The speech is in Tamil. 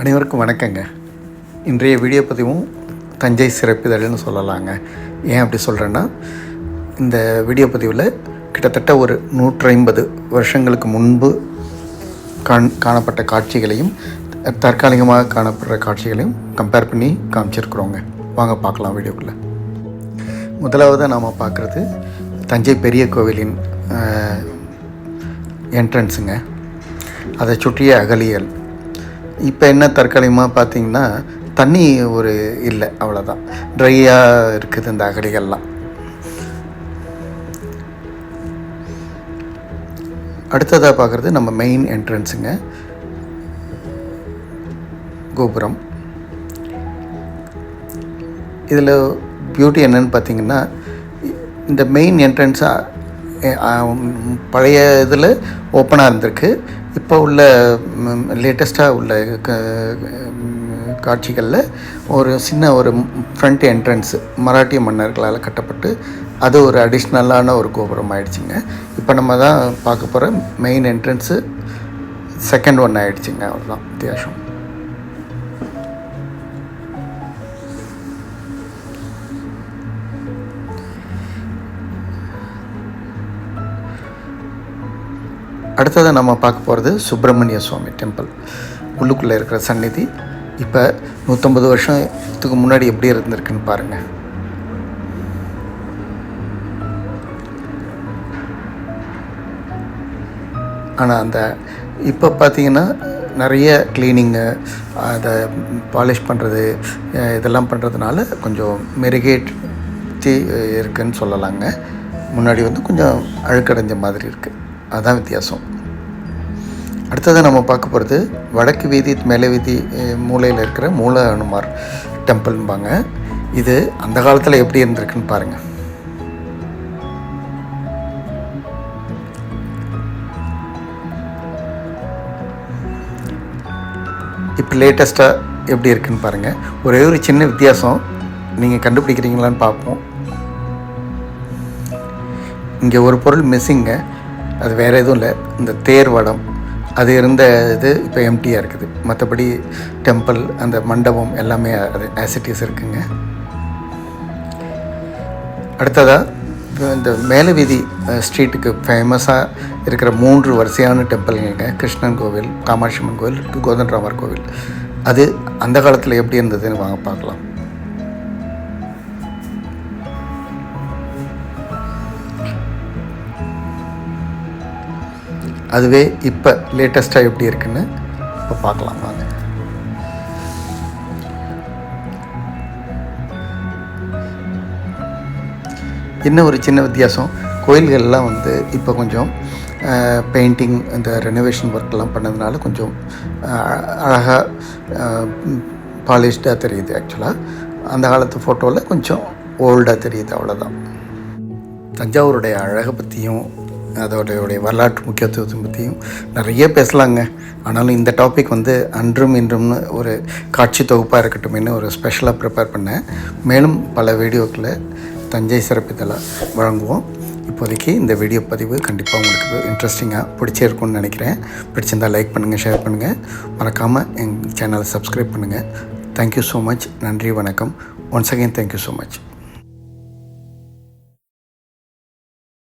அனைவருக்கும் வணக்கங்க. இன்றைய வீடியோ பதிவும் தஞ்சை சிறப்பிதழ்னு சொல்லலாங்க. ஏன் அப்படி சொல்கிறேன்னா இந்த வீடியோ பதிவில் கிட்டத்தட்ட ஒரு நூற்றைம்பது வருஷங்களுக்கு முன்பு காண் காணப்பட்ட காட்சிகளையும் தற்காலிகமாக காணப்படுற காட்சிகளையும் கம்பேர் பண்ணி காமிச்சிருக்கிறோங்க. வாங்க பார்க்கலாம் வீடியோக்குள்ளே. முதலாவது நாம் பார்க்குறது தஞ்சை பெரிய கோவிலின் என்ட்ரன்ஸுங்க அதை சுற்றிய அகலியல். இப்போ என்ன தற்காலிகமாக பார்த்தீங்கன்னா தண்ணி ஒரு இல்லை அவ்வளோதான் ட்ரையாக இருக்குது இந்த அகடிகள்லாம். அடுத்ததாக பார்க்குறது நம்ம மெயின் என்ட்ரன்ஸுங்க கோபுரம். இதில் பியூட்டி என்னன்னு பார்த்தீங்கன்னா இந்த மெயின் என்ட்ரன்ஸாக பழைய இதில் ஓப்பனாக இருந்திருக்கு. இப்போ உள்ள லேட்டஸ்ட்டாக உள்ள க காட்சிகளில் ஒரு சின்ன ஒரு ஃப்ரண்ட் என்ட்ரன்ஸு மராட்டிய மன்னர்களால் கட்டப்பட்டு அது ஒரு அடிஷ்னலான ஒரு கோபுரம் ஆயிடுச்சுங்க. இப்போ நம்ம தான் பார்க்க போகிற மெயின் என்ட்ரன்ஸு செகண்ட் ஒன் ஆயிடுச்சுங்க அவ்வளோதான் வித்தியாசம். அடுத்ததாக நம்ம பார்க்க போகிறது சுப்பிரமணிய சுவாமி டெம்பிள் உள்ளுக்குள்ளே இருக்கிற சந்நிதி. இப்போ நூற்றம்பது வருஷத்துக்கு முன்னாடி எப்படி இருந்திருக்குன்னு பாருங்கள் ஆனால் அந்த இப்போ பார்த்தீங்கன்னா நிறைய க்ளீனிங்கு அதை பாலிஷ் பண்ணுறது இதெல்லாம் பண்ணுறதுனால கொஞ்சம் மெருகேற்றி இருக்குன்னு சொல்லலாங்க. முன்னாடி வந்து கொஞ்சம் அழுக்கடைஞ்ச மாதிரி இருக்குது அதுதான் வித்தியாசம். அடுத்தது நம்ம பார்க்க போகிறது வடக்கு வீதி மேலே வீதி மூலையில் இருக்கிற மூல அனுமார் டெம்பிள்பாங்க இது அந்த காலத்தில் எப்படி இருந்திருக்குன்னு பாருங்கள் இப்போ லேட்டஸ்ட்டாக எப்படி இருக்குன்னு பாருங்கள் ஒரே ஒரு சின்ன வித்தியாசம். நீங்கள் கண்டுபிடிக்கிறீங்களான்னு பார்ப்போம். இங்கே ஒரு பொருள் மிஸ்ஸிங்க அது வேறு எதுவும் இல்லை. இந்த தேர் வடம் அது இருந்த இது இப்போ எம்டியாக இருக்குது. மற்றபடி டெம்பிள் அந்த மண்டபம் எல்லாமே அது ஆசிட்டிஸ் இருக்குங்க. அடுத்ததாக இந்த மேலே வீதி ஸ்ட்ரீட்டுக்கு ஃபேமஸாக இருக்கிற மூன்று வரிசையான டெம்பிள்ங்க கிருஷ்ணன் கோவில் காமாட்சி அம்மன் கோவில் கோதண்டராமர் கோவில். அது அந்த காலத்தில் எப்படி இருந்ததுன்னு வாங்க பார்க்கலாம். அதுவே இப்போ லேட்டஸ்ட்டாக எப்படி இருக்குன்னு இப்போ பார்க்கலாம் வாங்க. என்ன ஒரு சின்ன வித்தியாசம். கோயில்கள்லாம் வந்து இப்போ கொஞ்சம் பெயிண்டிங் இந்த ரெனோவேஷன் ஒர்க்லாம் பண்ணதுனால கொஞ்சம் அழகாக பாலிஷ்டாக தெரியுது ஆக்சுவலாக அந்த காலத்து ஃபோட்டோவில் கொஞ்சம் ஓல்டாக தெரியுது அவ்வளோதான் தஞ்சாவூருடைய அழகை பற்றியும் அதோடைய வரலாற்று முக்கியத்துவத்தை பற்றியும் நிறைய பேசலாங்க. ஆனாலும் இந்த டாபிக் வந்து அன்றும் இன்றும்னு ஒரு காட்சி தொகுப்பாக இருக்கட்டும்னு ஒரு ஸ்பெஷலாக ப்ரிப்பேர் பண்ணேன். மேலும் பல வீடியோக்களை தஞ்சை சிறப்பித்தலாக வழங்குவோம். இப்போதைக்கு இந்த வீடியோ பதிவு கண்டிப்பாக உங்களுக்கு இன்ட்ரெஸ்டிங்காக பிடிச்சிருக்கும்னு நினைக்கிறேன். பிடிச்சிருந்தால் லைக் பண்ணுங்கள் ஷேர் பண்ணுங்கள் மறக்காமல் எங்கள் சேனலை சப்ஸ்கிரைப் பண்ணுங்கள் தேங்க்யூ ஸோ மச் நன்றி வணக்கம். Once again thank you so much